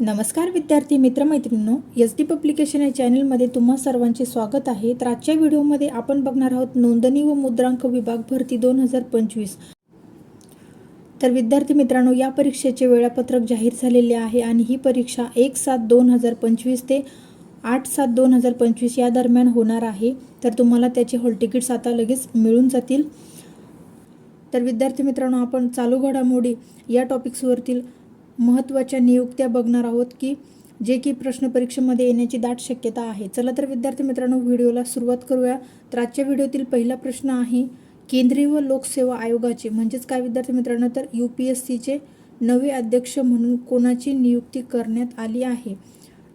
नमस्कार विद्यार्थी मित्रमैत्रिणींनो S D publication या चॅनलमध्ये तुम्हा सर्वांचे स्वागत आहे. तर आजच्या व्हिडिओमध्ये आपण बघणार आहोत नोंदणी व मुद्रांक विभाग भरती दोन हजार पंचवीस. तर विद्यार्थी मित्रांनो या परीक्षेचे वेळापत्रक जाहीर झालेले आहे आणि ही परीक्षा एक सात दोन हजार पंचवीस ते आठ सात दोन हजार पंचवीस या दरम्यान होणार आहे. तर तुम्हाला त्याचे हॉल तिकीट्स आता लगेच मिळून जातील. तर विद्यार्थी मित्रांनो आपण चालू घडामोडी या टॉपिक्सवरतील महत्त्वाच्या नियुक्त्या बघणार आहोत की जे की प्रश्न परीक्षेमध्ये येण्याची दाट शक्यता आहे. चला तर विद्यार्थी मित्रांनो व्हिडिओला सुरुवात करूया. तर आजच्या व्हिडिओतील पहिला प्रश्न आहे केंद्रीय व लोकसेवा आयोगाचे म्हणजेच काय विद्यार्थी मित्रांनो? तर यू पी एस सीचे नवे अध्यक्ष म्हणून कोणाची नियुक्ती करण्यात आली आहे?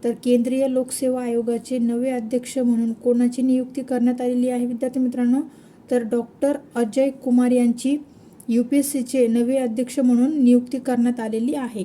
तर केंद्रीय लोकसेवा आयोगाचे नवे अध्यक्ष म्हणून कोणाची नियुक्ती करण्यात आलेली आहे विद्यार्थी मित्रांनो? तर डॉक्टर अजय कुमार यांची यू पी एस सीचे नवे अध्यक्ष म्हणून नियुक्ती करण्यात आलेली आहे.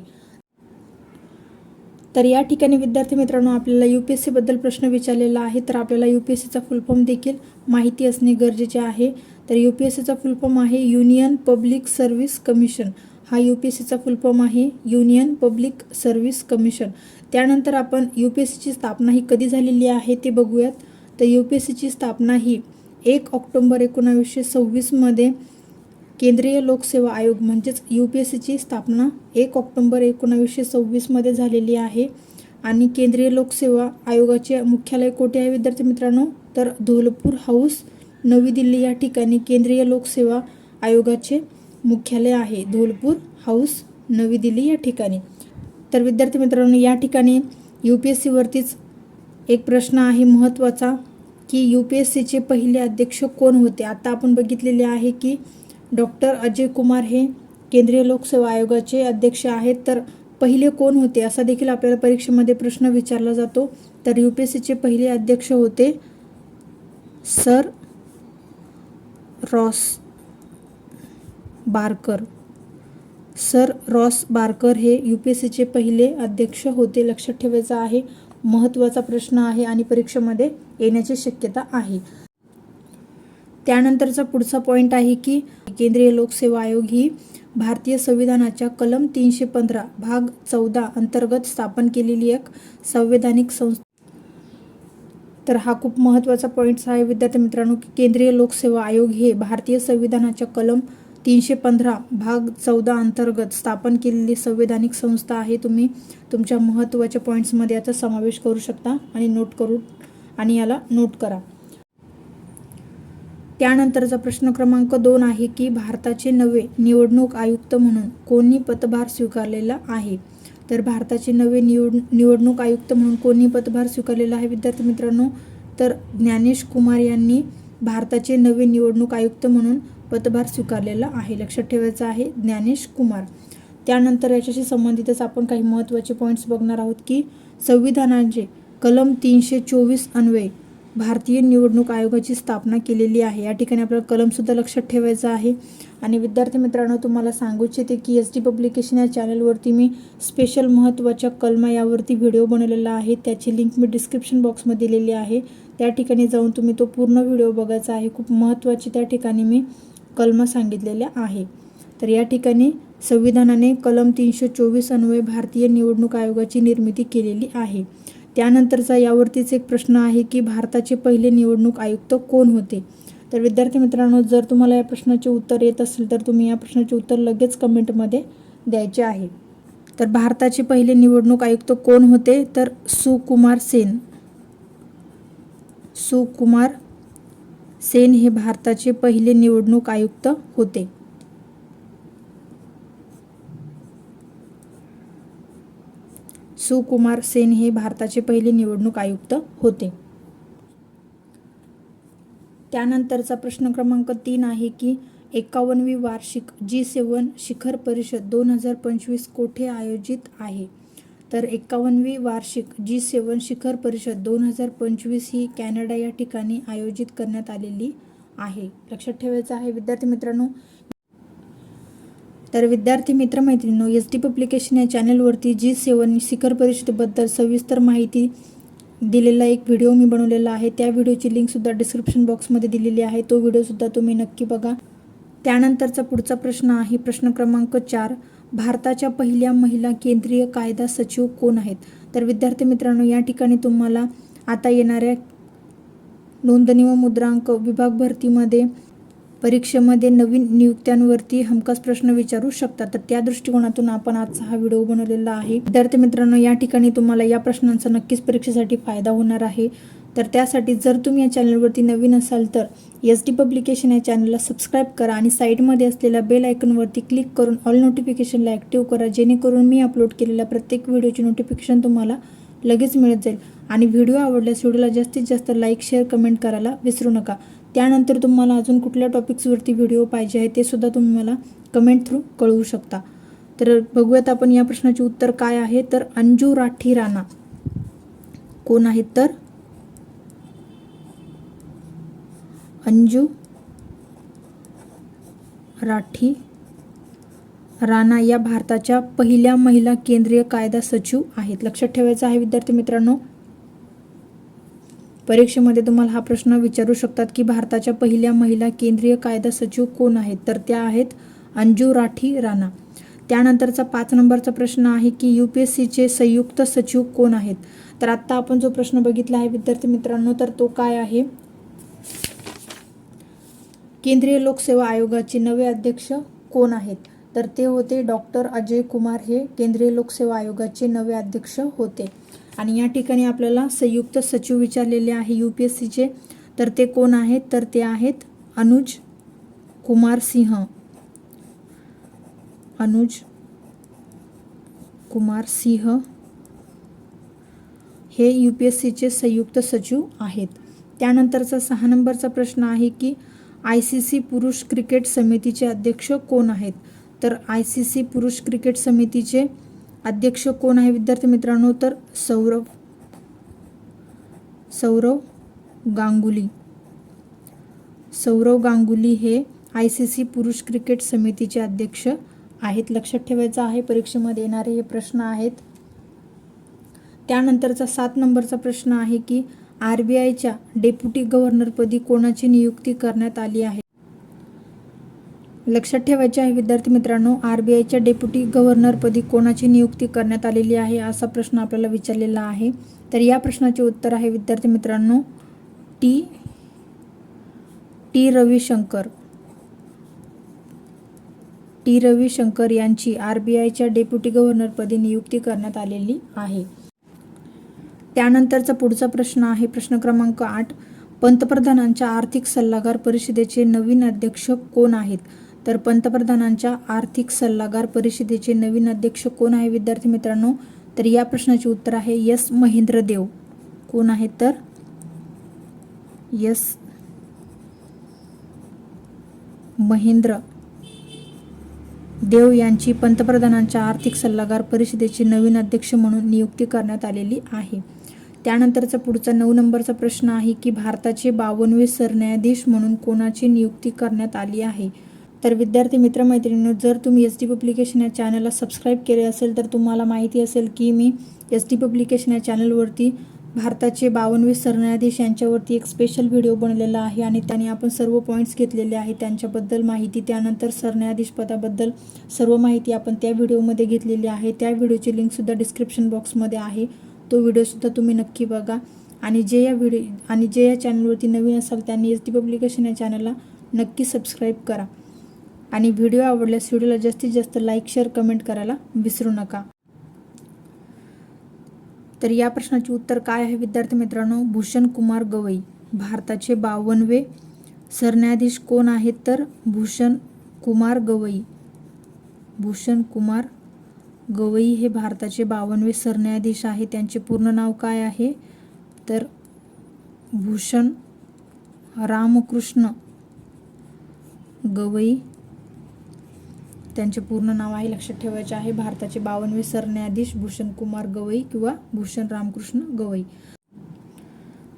तर या ठिकाणी विद्यार्थी मित्रांनो आपल्याला यू पी एस सीबद्दल प्रश्न विचारलेला आहे तर आपल्याला यू पी एस सीचा फुल फॉर्म देखील माहिती असणे गरजेचे आहे. तर यू पी एस सीचा फुल फॉर्म आहे युनियन पब्लिक सर्व्हिस कमिशन. हा यू पी एस सीचा फुल फॉर्म आहे युनियन पब्लिक सर्व्हिस कमिशन. त्यानंतर आपण यू पी एस सीची स्थापना ही कधी झालेली आहे ते बघूयात. तर यू पी एस सीची स्थापना ही एक ऑक्टोंबर एकोणावीसशे सव्वीसमध्ये केंद्रीय लोकसेवा आयोग म्हणजेच यू पी एस सीची स्थापना एक ऑक्टोंबर एकोणावीसशे सव्वीसमध्ये झालेली आहे. आणि केंद्रीय लोकसेवा आयोगाचे मुख्यालय कोठे आहे विद्यार्थी मित्रांनो? तर धोलपूर हाऊस नवी दिल्ली या ठिकाणी केंद्रीय लोकसेवा आयोगाचे मुख्यालय आहे. धोलपूर हाऊस नवी दिल्ली या ठिकाणी. तर विद्यार्थी मित्रांनो या ठिकाणी यू पी एस सीवरतीच एक प्रश्न आहे महत्त्वाचा की यू पी एस सीचे पहिले अध्यक्ष कोण होते? आता आपण बघितलेले आहे की डॉक्टर अजय कुमार हे केंद्रीय लोकसेवा आयोगाचे अध्यक्ष आहेत. तर पहिले कोण होते असा देखील आपल्याला परीक्षेमध्ये प्रश्न विचारला जातो. तर यू पी एस सीचे पहिले अध्यक्ष होते sir Ross Barker. Sir Ross Barker हे यू पी एस सीचे पहिले अध्यक्ष होते लक्षात ठेवायचं आहे. महत्त्वाचा प्रश्न आहे आणि परीक्षेमध्ये येण्याची शक्यता आहे. त्यानंतरचा पुढचा पॉईंट आहे की केंद्रीय लोकसेवा आयोग ही भारतीय संविधानाच्या कलम तीनशे पंधरा भाग चौदा अंतर्गत स्थापन केलेली एक संवैधानिक संस्था. तर हा खूप महत्त्वाचा पॉईंट्स आहे विद्यार्थी मित्रांनो की केंद्रीय लोकसेवा आयोग हे भारतीय संविधानाच्या कलम तीनशे पंधरा भाग चौदा अंतर्गत स्थापन केलेली संवैधानिक संस्था आहे. तुम्ही तुमच्या महत्त्वाच्या पॉईंट्समध्ये याचा समावेश करू शकता आणि नोट करू आणि याला नोट करा. त्यानंतरचा प्रश्न क्रमांक दोन आहे की भारताचे नवे निवडणूक आयुक्त म्हणून कोणी पदभार स्वीकारलेला आहे? तर भारताचे नवे निवड निवडणूक आयुक्त म्हणून कोणी पदभार स्वीकारलेला आहे? विद्यार्थी मित्रांनो तर ज्ञानेश कुमार यांनी भारताचे नवे निवडणूक आयुक्त म्हणून पदभार स्वीकारलेला आहे. लक्षात ठेवायचं आहे ज्ञानेश कुमार. त्यानंतर याच्याशी संबंधितच आपण काही महत्त्वाचे पॉईंट्स बघणार आहोत की संविधानाचे कलम तीनशे चोवीस अन्वये भारतीय निवडणूक आयोगाची स्थापना केलेली आहे. या ठिकाणी आपल्याला कलमसुद्धा लक्षात ठेवायचा आहे. आणि विद्यार्थी मित्रांनो तुम्हाला सांगू इच्छिते की एस डी पब्लिकेशन या चॅनलवरती मी स्पेशल महत्त्वाच्या कलमा यावरती व्हिडिओ बनवलेला आहे. त्याची लिंक मी डिस्क्रिप्शन बॉक्समध्ये दिलेली आहे. त्या ठिकाणी जाऊन तुम्ही तो पूर्ण व्हिडिओ बघायचा आहे. खूप महत्त्वाची त्या ठिकाणी मी कलम सांगितलेल्या आहे. तर या ठिकाणी संविधानाने कलम तीनशे चोवीस अन्वये भारतीय निवडणूक आयोगाची निर्मिती केलेली आहे. त्यानंतरचा यावरतीच एक प्रश्न आहे की भारताचे पहिले निवडणूक आयुक्त कोण होते? तर विद्यार्थी मित्रांनो जर तुम्हाला या प्रश्नाचे उत्तर येत असेल तर तुम्ही या प्रश्नाचे उत्तर लगेच कमेंटमध्ये द्यायचे आहे. तर भारताचे पहिले निवडणूक आयुक्त कोण होते? तर सुकुमार सेन. सुकुमार सेन हे भारताचे पहिले निवडणूक आयुक्त होते. सुकुमार सेन हे भारताचे पहिले निवडणूक आयुक्त होते. त्यानंतरचा प्रश्न क्रमांक तीन आहे की एकावन्नवी वार्षिक जी सेवन शिखर परिषद दोन हजार पंचवीस कोठे आयोजित आहे? तर एकावन्नवी वार्षिक जी सेवन शिखर परिषद दोन हजार पंचवीस ही कॅनडा या ठिकाणी आयोजित करण्यात आलेली आहे. लक्षात ठेवायचं आहे विद्यार्थी मित्रांनो तर विद्यार्थी मित्रमैत्रिणींनो एस डी पब्लिकेशन या चॅनलवरती जी सेवन शिखर परिषदेबद्दल सविस्तर माहिती दिलेला एक व्हिडिओ मी बनवलेला आहे. त्या व्हिडिओची लिंकसुद्धा डिस्क्रिप्शन बॉक्समध्ये दिलेली आहे. तो व्हिडिओसुद्धा तुम्ही नक्की बघा. त्यानंतरचा पुढचा प्रश्न आहे. प्रश्न क्रमांक चार भारताच्या पहिल्या महिला केंद्रीय कायदा सचिव कोण आहेत? तर विद्यार्थी मित्रांनो या ठिकाणी तुम्हाला आता येणाऱ्या नोंदणी व मुद्रांक विभाग भरतीमध्ये परीक्षेमध्ये नवीन नियुक्त्यांवरती हमखास प्रश्न विचारू शकतात तर त्या दृष्टिकोनातून आपण आजचा हा व्हिडिओ बनवलेला आहे. विद्यार्थी मित्रांनो या ठिकाणी तुम्हाला या प्रश्नांचा नक्कीच परीक्षेसाठी फायदा होणार आहे. तर त्यासाठी जर तुम्ही या चॅनलवरती नवीन असाल तर एस डी पब्लिकेशन या चॅनलला सबस्क्राईब करा आणि साईडमध्ये असलेल्या बेल आयकॉनवरती क्लिक करून ऑल नोटिफिकेशनला ॲक्टिव्ह करा जेणेकरून मी अपलोड केलेल्या प्रत्येक व्हिडिओची नोटिफिकेशन तुम्हाला लगेच मिळत जाईल. आणि व्हिडिओ आवडल्यास व्हिडिओला जास्तीत जास्त लाईक शेअर कमेंट करायला विसरू नका. त्यानंतर तुम्हाला अजून कुठल्या टॉपिक्सवरती व्हिडिओ पाहिजे आहे ते सुद्धा तुम्ही मला कमेंट थ्रू कळवू शकता. तर बघूयात आपण या प्रश्नाचे उत्तर काय आहे. तर अंजू राठी राणा. कोण आहेत तर? अंजू राठी राणा या भारताच्या पहिल्या महिला केंद्रीय कायदा सचिव आहेत. लक्षात ठेवायचं आहे विद्यार्थी मित्रांनो परीक्षेमध्ये तुम्हाला हा प्रश्न विचारू शकतात की भारताच्या पहिल्या महिला केंद्रीय कायदा सचिव कोण आहेत? तर त्या आहेत अंजू राठी राणा. त्यानंतरचा पाच नंबरचा प्रश्न आहे की यू पी एस सीचे संयुक्त सचिव कोण आहेत? तर आत्ता आपण जो प्रश्न बघितला आहे विद्यार्थी मित्रांनो तर तो काय आहे? केंद्रीय लोकसेवा आयोगाचे नवे अध्यक्ष कोण आहेत? तर ते होते डॉक्टर अजय कुमार हे केंद्रीय लोकसेवा आयोगाचे नवे अध्यक्ष होते. आणि या ठिकाणी आपल्याला संयुक्त सचिव विचारलेले आहे यू पी एस सीचे. तर ते कोण आहेत? तर ते आहेत अनुज कुमार सिंह. अनुज कुमार सिंह हे यू पी एस सीचे संयुक्त सचिव आहेत. त्यानंतरचा सहा नंबरचा प्रश्न आहे की आय सी सी पुरुष क्रिकेट समितीचे अध्यक्ष कोण आहेत? तर आय सी सी पुरुष क्रिकेट समितीचे अध्यक्ष कोण आहे विद्यार्थी मित्रांनो? तर सौरव सौरव गांगुली. सौरव गांगुली हे आय सी सी पुरुष क्रिकेट समितीचे अध्यक्ष आहेत. लक्षात ठेवायचं आहे परीक्षेमध्ये येणारे हे प्रश्न आहेत. त्यानंतरचा सात नंबरचा प्रश्न आहे की आर बी आयच्या डेप्युटी गव्हर्नरपदी कोणाची नियुक्ती करण्यात आली आहे? लक्षात ठेवायचे आहे विद्यार्थी मित्रांनो आर बी आयच्या डेप्युटी गव्हर्नरपदी कोणाची नियुक्ती करण्यात आलेली आहे असा प्रश्न आपल्याला विचारलेला आहे. तर या प्रश्नाचे उत्तर आहे विद्यार्थी मित्रांनो T T Ravishankar. T Ravishankar यांची आर बी आयच्या डेप्युटी गव्हर्नरपदी नियुक्ती करण्यात आलेली आहे. त्यानंतरचा पुढचा प्रश्न आहे प्रश्न क्रमांक आठ. पंतप्रधानांच्या आर्थिक सल्लागार परिषदेचे नवीन अध्यक्ष कोण आहेत? तर पंतप्रधानांच्या आर्थिक सल्लागार परिषदेचे नवीन अध्यक्ष कोण आहे विद्यार्थी मित्रांनो? तर या प्रश्नाचे उत्तर आहे यस महेंद्र देव. कोण आहे तर? यस महेंद्र देव यांची पंतप्रधानांच्या आर्थिक सल्लागार परिषदेचे नवीन अध्यक्ष म्हणून नियुक्ती करण्यात आलेली आहे. त्यानंतरचा पुढचा नऊ नंबरचा प्रश्न आहे की भारताचे बावनवे सरन्यायाधीश म्हणून कोणाची नियुक्ती करण्यात आली आहे? तर विद्यार्थी मित्रमैत्रिणींनो जर तुम्ही एस डी पब्लिकेशन या चॅनलला सबस्क्राईब केले असेल तर तुम्हाला माहिती असेल की मी एस डी पब्लिकेशन या चॅनलवरती भारताचे बावनवीस सरन्यायाधीश यांच्यावरती एक स्पेशल व्हिडिओ बनलेला आहे आणि त्याने आपण सर्व पॉईंट्स घेतलेले आहे त्यांच्याबद्दल माहिती त्यानंतर सरन्यायाधीश पदाबद्दल सर्व माहिती आपण त्या व्हिडिओमध्ये घेतलेली आहे. त्या व्हिडिओची लिंकसुद्धा डिस्क्रिप्शन बॉक्समध्ये आहे. तो व्हिडिओसुद्धा तुम्ही नक्की बघा. आणि जे या व्हिडिओ आणि जे या चॅनलवरती नवीन असाल त्यांनी एस डी पब्लिकेशन या चॅनलला नक्की सबस्क्राईब करा. आणि व्हिडिओ आवडल्यास व्हिडिओला जास्तीत जास्त लाईक शेअर कमेंट करायला विसरू नका. तर या प्रश्नाचे उत्तर काय आहे विद्यार्थी मित्रांनो? भूषण कुमार गवई भारताचे बावनवे सरन्यायाधीश कोण आहेत तर भूषण कुमार गवई. भूषण कुमार गवई हे भारताचे बावनवे सरन्यायाधीश आहे त्यांचे पूर्ण नाव काय आहे? तर भूषण रामकृष्ण गवई त्यांचे पूर्ण नाव आहे लक्षात ठेवायचे आहे. भारताचे बावनवे सरन्यायाधीश भूषण कुमार गवई किंवा भूषण रामकृष्ण गवई.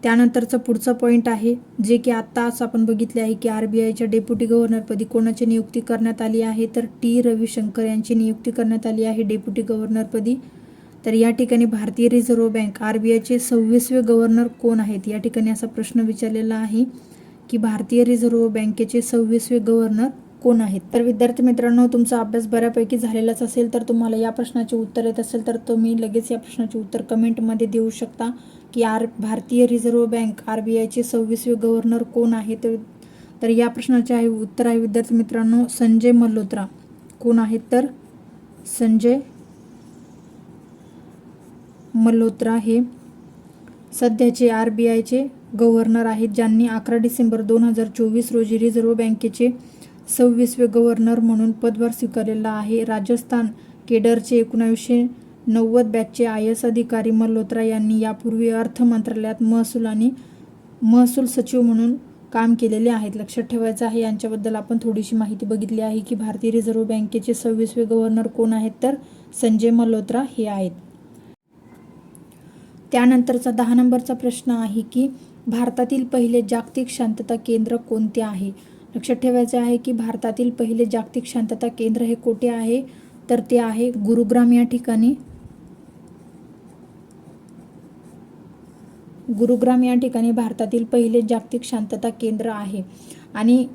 त्यानंतरचा पुढचा पॉईंट आहे जे की आत्ताच आपण बघितले आहे की आर बी आयच्या डेप्युटी गव्हर्नरपदी कोणाची नियुक्ती करण्यात आली आहे तर टी रविशंकर यांची नियुक्ती करण्यात आली आहे डेप्युटी गव्हर्नरपदी. तर या ठिकाणी भारतीय रिझर्व्ह बँक आर बी आयचे सव्वीसवे गव्हर्नर कोण आहेत? या ठिकाणी असा प्रश्न विचारलेला आहे की भारतीय रिझर्व्ह बँकेचे सव्वीसवे गव्हर्नर कोण आहेत? तर विद्यार्थी मित्रांनो तुमचा अभ्यास बऱ्यापैकी झालेलाच असेल तर तुम्हाला या प्रश्नाचे उत्तर येत असेल तर तुम्ही लगेच या प्रश्नाचे उत्तर कमेंटमध्ये देऊ शकता की आर भारतीय रिझर्व्ह बँक आर बी आयचे सव्वीसवे गव्हर्नर कोण आहे तर तर या प्रश्नाचे आहे उत्तर आहे विद्यार्थी मित्रांनो संजय मल्होत्रा. कोण आहेत? तर संजय मल्होत्रा हे सध्याचे आर बी आयचे गव्हर्नर आहेत ज्यांनी अकरा डिसेंबर दोन हजार चोवीस रोजी रिझर्व्ह बँकेचे सव्वीसवे गव्हर्नर म्हणून पदभार स्वीकारलेला आहे. राजस्थान केडरचे एकोणावीसशे नव्वद बॅचचे आय एस अधिकारी मल्होत्रा यांनी यापूर्वी अर्थ मंत्रालयात महसूल आणि महसूल सचिव म्हणून काम केलेले आहेत. लक्षात ठेवायचं आहे यांच्याबद्दल आपण थोडीशी माहिती बघितली आहे की भारतीय रिझर्व्ह बँकेचे सव्वीसवे गव्हर्नर कोण आहेत तर संजय मल्होत्रा हे आहेत. त्यानंतरचा दहा नंबरचा प्रश्न आहे की भारतातील पहिले जागतिक शांतता केंद्र कोणते आहे? लक्षात ठेवायचं आहे की भारतातील पहिले जागतिक शांतता केंद्र हे कोठे आहे? तर ते आहे गुरुग्राम या ठिकाणी. गुरुग्राम या ठिकाणी भारतातील पहिले जागतिक शांतता केंद्र आहे. आणि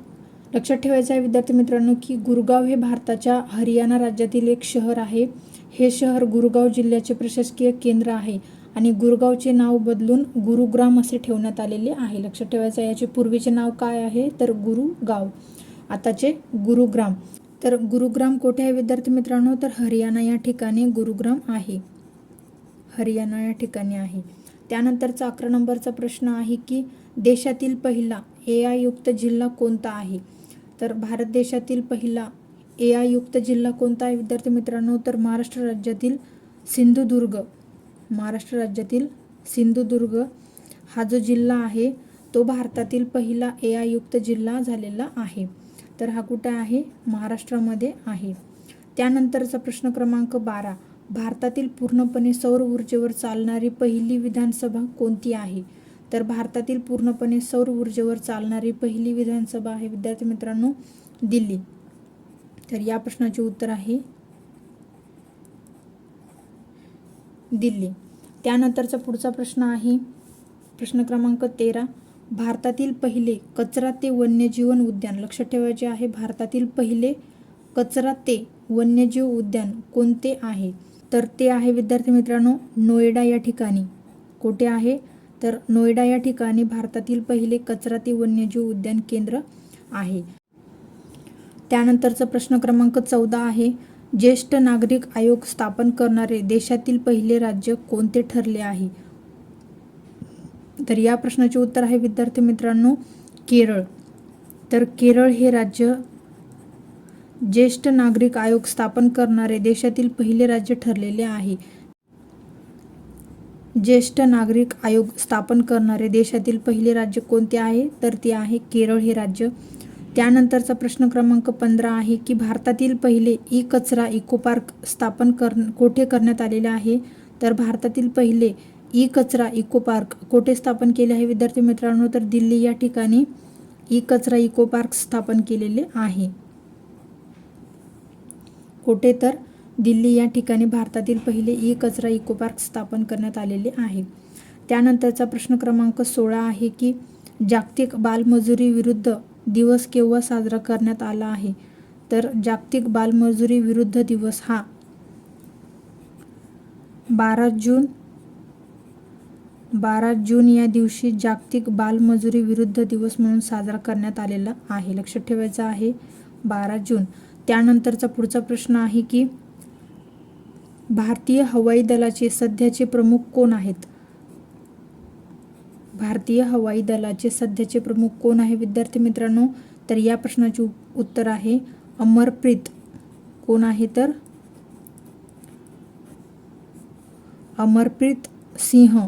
लक्षात ठेवायचं आहे विद्यार्थी मित्रांनो की गुरगाव हे भारताच्या हरियाणा राज्यातील एक शहर आहे. हे शहर गुरुगाव जिल्ह्याचे प्रशासकीय केंद्र आहे. आणि गुरगावचे नाव बदलून गुरुग्राम असे ठेवण्यात आलेले आहे. लक्षात ठेवायचं याचे पूर्वीचे नाव काय आहे? तर गुरुगाव. आताचे गुरुग्राम. तर गुरुग्राम कोठे आहे विद्यार्थी मित्रांनो? तर हरियाणा या ठिकाणी गुरुग्राम आहे. हरियाणा या ठिकाणी आहे. त्यानंतरचा अकरा नंबरचा प्रश्न आहे की देशातील पहिला ए आय युक्त जिल्हा कोणता आहे? तर भारत देशातील पहिला ए आय युक्त जिल्हा कोणता आहे विद्यार्थी मित्रांनो? तर महाराष्ट्र राज्यातील सिंधुदुर्ग. महाराष्ट्र राज्यातील सिंधुदुर्ग हा जो जिल्हा आहे तो भारतातील पहिला ए आयुक्त जिल्हा झालेला आहे. तर हा कुठं आहे? महाराष्ट्रामध्ये आहे. त्यानंतरचा प्रश्न क्रमांक बारा. भारतातील पूर्णपणे सौर ऊर्जेवर चालणारी पहिली विधानसभा कोणती आहे? तर भारतातील पूर्णपणे सौर ऊर्जेवर चालणारी पहिली विधानसभा आहे विद्यार्थी मित्रांनो दिल्ली. तर या प्रश्नाचे उत्तर आहे दिल्ली. त्यानंतरचा पुढचा प्रश्न आहे प्रश्न क्रमांक तेरा. भारतातील पहिले कचरा ते वन्यजीवन उद्यान. लक्षात ठेवायचे आहे भारतातील पहिले कचरा ते वन्यजीव उद्यान कोणते आहे? तर ते आहे विद्यार्थी मित्रांनो नोएडा या ठिकाणी. कोठे आहे? तर नोएडा या ठिकाणी भारतातील पहिले कचरा ते वन्यजीव उद्यान केंद्र आहे. त्यानंतरचा प्रश्न क्रमांक चौदा आहे ज्येष्ठ नागरिक आयोग स्थापन करणारे देशातील पहिले राज्य कोणते ठरले आहे? तर या प्रश्नाचे उत्तर आहे विद्यार्थी मित्रांनो केरळ. तर केरळ हे राज्य ज्येष्ठ नागरिक आयोग स्थापन करणारे देशातील पहिले राज्य ठरलेले आहे. ज्येष्ठ नागरिक आयोग स्थापन करणारे देशातील पहिले राज्य कोणते आहे? तर ते आहे केरळ हे राज्य. त्यानंतरचा प्रश्न क्रमांक पंधरा आहे की भारतातील पहिले ई कचरा इको पार्क स्थापन कर कोठे करण्यात आलेले आहे? तर भारतातील पहिले ई कचरा इको पार्क कोठे स्थापन केले आहे? विद्यार्थी मित्रांनो तर दिल्ली या ठिकाणी ई कचरा इको पार्क स्थापन केलेले आहे. कोठे तर दिल्ली या ठिकाणी भारतातील पहिले ई कचरा इको पार्क स्थापन करण्यात आलेले आहे. त्यानंतरचा प्रश्न क्रमांक सोळा आहे की जागतिक बालमजुरी विरुद्ध दिवस केव्हा साजरा करण्यात आला आहे? तर जागतिक बालमजुरी विरुद्ध दिवस हा. बारा जून बारा जून या दिवशी जागतिक बालमजुरी विरुद्ध दिवस म्हणून साजरा करण्यात आलेला आहे. लक्षात ठेवायचं आहे बारा जून. त्यानंतरचा पुढचा प्रश्न आहे की भारतीय हवाई दलाचे सध्याचे प्रमुख कोण आहेत? भारतीय हवाई दलाचे सध्याचे प्रमुख कोण आहे? विद्यार्थी मित्रांनो तर या प्रश्नाचे उत्तर आहे अमरप्रीत. कोण आहे तर? अमरप्रीत सिंह.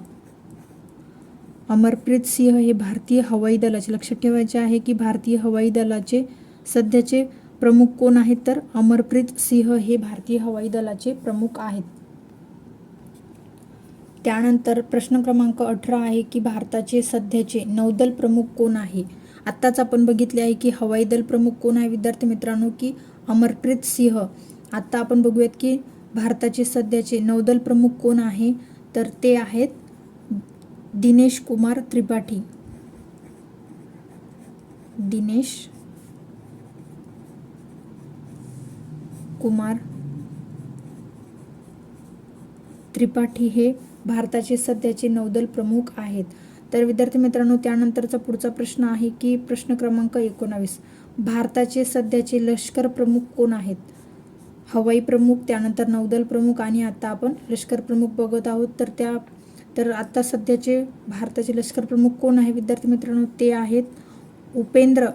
अमरप्रीत सिंह हे भारतीय हवाई दलाचे लक्षात ठेवायचे आहे की भारतीय हवाई दलाचे सध्याचे प्रमुख कोण आहेत? तर अमरप्रीत सिंह हे भारतीय हवाई दलाचे प्रमुख आहेत. त्यानंतर प्रश्न क्रमांक अठरा आहे की भारताचे सध्याचे नौदल प्रमुख कोण आहे? आत्ताच आपण बघितले आहे की हवाई दल प्रमुख कोण आहे विद्यार्थी मित्रांनो? की अमरप्रीत सिंह. आत्ता आपण बघूयात की भारताचे सध्याचे नौदल प्रमुख कोण आहे? तर ते आहेत दिनेश कुमार त्रिपाठी. दिनेश कुमार त्रिपाठी हे भारताचे सध्याचे नौदल प्रमुख आहेत. तर विद्यार्थी मित्रांनो त्यानंतरचा पुढचा प्रश्न आहे की प्रश्न क्रमांक एकोणावीस. भारताचे सध्याचे लष्कर प्रमुख कोण आहेत? हवाई प्रमुख त्यानंतर नौदल प्रमुख आणि आता आपण लष्कर प्रमुख बघत आहोत. तर त्या तर आता सध्याचे भारताचे लष्कर प्रमुख कोण आहे विद्यार्थी मित्रांनो? ते आहेत उपेंद्र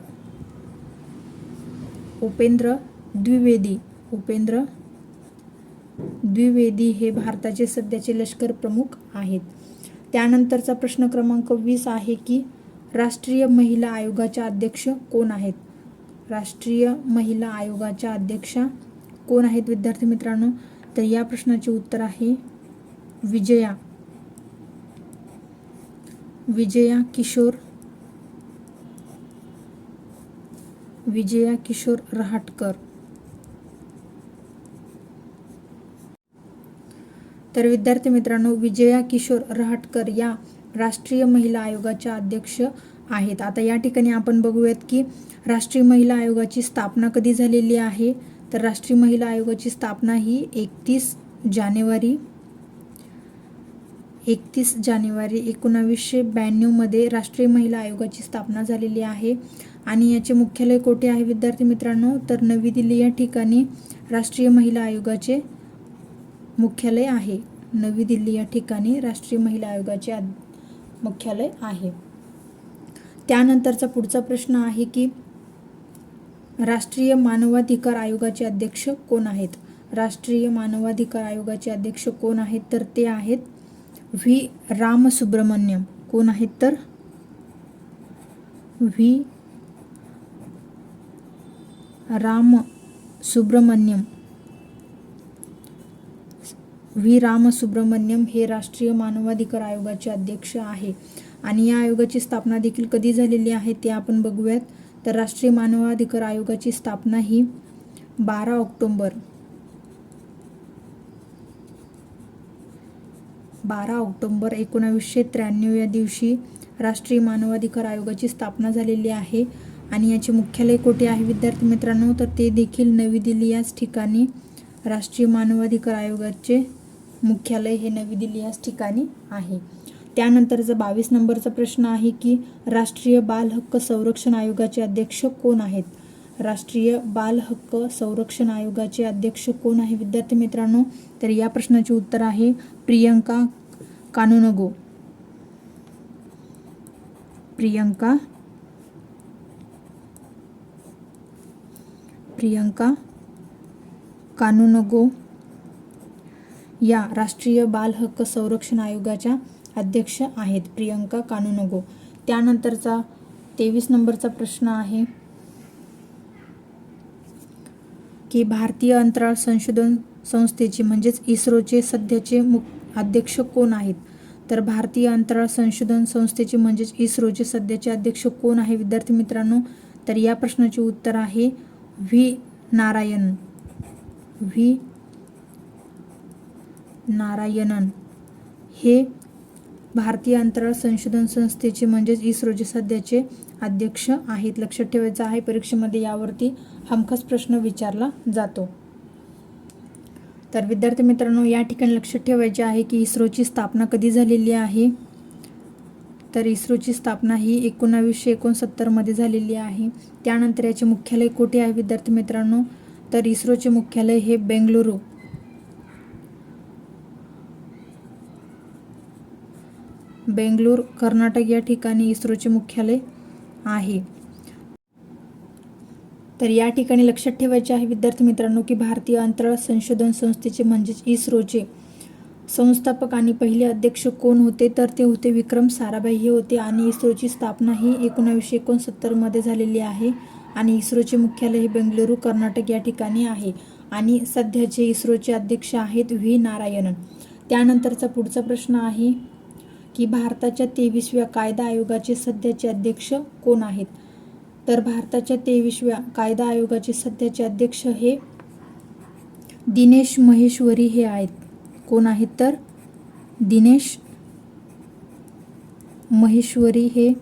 उपेंद्र द्विवेदी. उपेंद्र द्विवेदी हे भारताचे सध्याचे लष्कर प्रमुख आहेत. त्यानंतरचा प्रश्न क्रमांक वीस आहे की राष्ट्रीय महिला आयोगाच्या अध्यक्ष कोण आहेत? राष्ट्रीय महिला आयोगाच्या अध्यक्षा कोण आहेत विद्यार्थी मित्रांनो? तर या प्रश्नाचे उत्तर आहे विजया. विजया किशोर विजया किशोर रहाटकर. तर विद्यार्थी मित्रांनो विजया किशोर रहाटकर या राष्ट्रीय महिला आयोगाच्या अध्यक्ष आहेत. आता या ठिकाणी आपण बघूयात की राष्ट्रीय महिला आयोगाची स्थापना कधी झालेली आहे? तर राष्ट्रीय महिला आयोगाची स्थापना ही एकतीस जानेवारी एकतीस जानेवारी एकोणावीसशे ब्याण्णवमध्ये राष्ट्रीय महिला आयोगाची स्थापना झालेली आहे. आणि याचे मुख्यालय कोठे आहे विद्यार्थी मित्रांनो? तर नवी दिल्ली या ठिकाणी राष्ट्रीय महिला आयोगाचे मुख्यालय आहे. नवी दिल्ली या ठिकाणी राष्ट्रीय महिला आयोगाचे मुख्यालय आहे. त्यानंतरचा पुढचा प्रश्न आहे की राष्ट्रीय मानवाधिकार आयोगाचे अध्यक्ष कोण आहेत? राष्ट्रीय मानवाधिकार आयोगाचे अध्यक्ष कोण आहेत? तर ते आहेत व्ही. रामसुब्रमण्यम. कोण आहेत तर? व्ही. राम सुब्रमण्यम व्ही. रामसुब्रमण्यम हे राष्ट्रीय मानवाधिकार आयोगाचे अध्यक्ष आहे आणि या आयोगाची स्थापना देखील कधी झालेली आहे ते आपण बघूयात. तर राष्ट्रीय मानवाधिकार आयोगाची स्थापना ही बारा ऑक्टोंबर. बारा ऑक्टोंबर एकोणावीसशे त्र्याण्णव या दिवशी राष्ट्रीय मानवाधिकार आयोगाची स्थापना झालेली आहे आणि याचे मुख्यालय कुठे आहे विद्यार्थी मित्रांनो? तर ते देखील नवी दिल्ली याच ठिकाणी राष्ट्रीय मानवाधिकार आयोगाचे मुख्यालय हे नवी दिल्ली याच ठिकाणी आहे. त्यानंतरचा बावीस नंबरचा प्रश्न आहे की राष्ट्रीय बाल हक्क संरक्षण आयोगाचे अध्यक्ष कोण आहेत? राष्ट्रीय बाल हक्क संरक्षण आयोगाचे अध्यक्ष कोण आहे? विद्यार्थी मित्रांनो तर या प्रश्नाचे उत्तर आहे प्रियंका कानोनगो. प्रियंका प्रियंका कानुनगो. या राष्ट्रीय बाल हक्क संरक्षण आयोगाच्या अध्यक्ष आहेत प्रियंका कानुनगो. त्यानंतरचा तेवीस नंबरचा प्रश्न आहे की भारतीय अंतराळ संशोधन संस्थेचे म्हणजेच इस्रोचे सध्याचे मुख अध्यक्ष कोण आहेत? तर भारतीय अंतराळ संशोधन संस्थेचे म्हणजेच इस्रोचे सध्याचे अध्यक्ष कोण आहे? विद्यार्थी मित्रांनो तर या प्रश्नाचे उत्तर आहे व्ही. नारायण. व्ही. नारायणन. हे भारतीय अंतराळ संशोधन संस्थेचे म्हणजेच इस्रोचे सध्याचे अध्यक्ष आहेत. लक्षात ठेवायचं आहे परीक्षेमध्ये यावरती हमखास प्रश्न विचारला जातो. तर विद्यार्थी मित्रांनो या ठिकाणी लक्षात ठेवायचे आहे की इस्रोची स्थापना कधी झालेली आहे? तर इस्रोची स्थापना ही एकोणावीसशे एकोणसत्तरमध्ये झालेली आहे. त्यानंतर याचे मुख्यालय कुठे आहे विद्यार्थी मित्रांनो? तर इस्रोचे मुख्यालय हे बेंगलुरू. बेंगलूर कर्नाटक या ठिकाणी इस्रोचे मुख्यालय आहे. तर या ठिकाणी लक्षात ठेवायचे आहे विद्यार्थी मित्रांनो की भारतीय अंतराळ संशोधन संस्थेचे म्हणजेच इस्रोचे संस्थापक आणि पहिले अध्यक्ष कोण होते? तर ते होते विक्रम साराभाई. हे होते आणि इस्रोची स्थापना ही एकोणावीसशे एकोणसत्तरमध्ये झालेली आहे आणि इस्रोचे मुख्यालय हे बेंगलुरू कर्नाटक या ठिकाणी आहे. आणि सध्याचे इस्रोचे अध्यक्ष आहेत व्ही नारायणन. त्यानंतरचा पुढचा प्रश्न आहे की भारताच्या तेवीसव्या कायदा आयोगाचे सध्याचे अध्यक्ष कोण आहेत? तर भारताच्या तेवीसव्या कायदा आयोगाचे सध्याचे अध्यक्ष हे दिनेश महेश्वरी हे आहेत. कोण आहेत तर? दिनेश महेश्वरी हे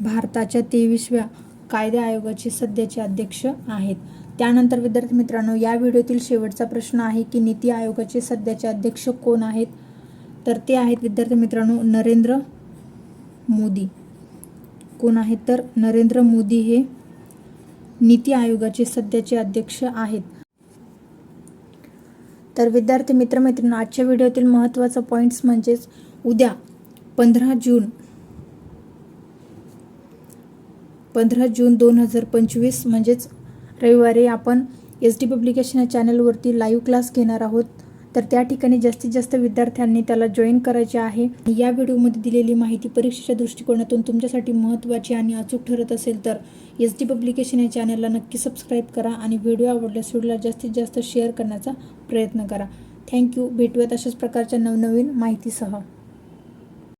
भारताच्या तेवीसव्या कायदा आयोगाचे सध्याचे अध्यक्ष आहेत. त्यानंतर विद्यार्थी मित्रांनो या व्हिडिओतील शेवटचा प्रश्न आहे की नीती आयोगाचे सध्याचे अध्यक्ष कोण आहेत? तर ते आहेत विद्यार्थी मित्रांनो नरेंद्र मोदी. कोण आहेत तर? नरेंद्र मोदी हे नीती आयोगाचे सध्याचे अध्यक्ष आहेत. तर विद्यार्थी मित्रमैत्रिणी आजच्या व्हिडिओतील महत्त्वाचा पॉईंट्स म्हणजेच उद्या पंधरा जून पंधरा जून दोन हजार पंचवीस म्हणजेच रविवारी आपण एस डी पब्लिकेशन या चॅनलवरती लाईव्ह क्लास घेणार आहोत. तर त्या ठिकाणी जास्तीत जास्त विद्यार्थ्यांनी त्याला जॉईन करायचे आहे. या व्हिडिओमध्ये दिलेली माहिती परीक्षेच्या दृष्टिकोनातून तुमच्यासाठी महत्त्वाची आणि अचूक ठरत असेल तर एस डी पब्लिकेशन या चॅनलला नक्की सबस्क्राईब करा आणि व्हिडिओ आवडल्यास व्हिडिओला जास्तीत जास्त शेअर करण्याचा प्रयत्न करा. थँक्यू भेटूयात अशाच प्रकारच्या नवनवीन माहितीसह.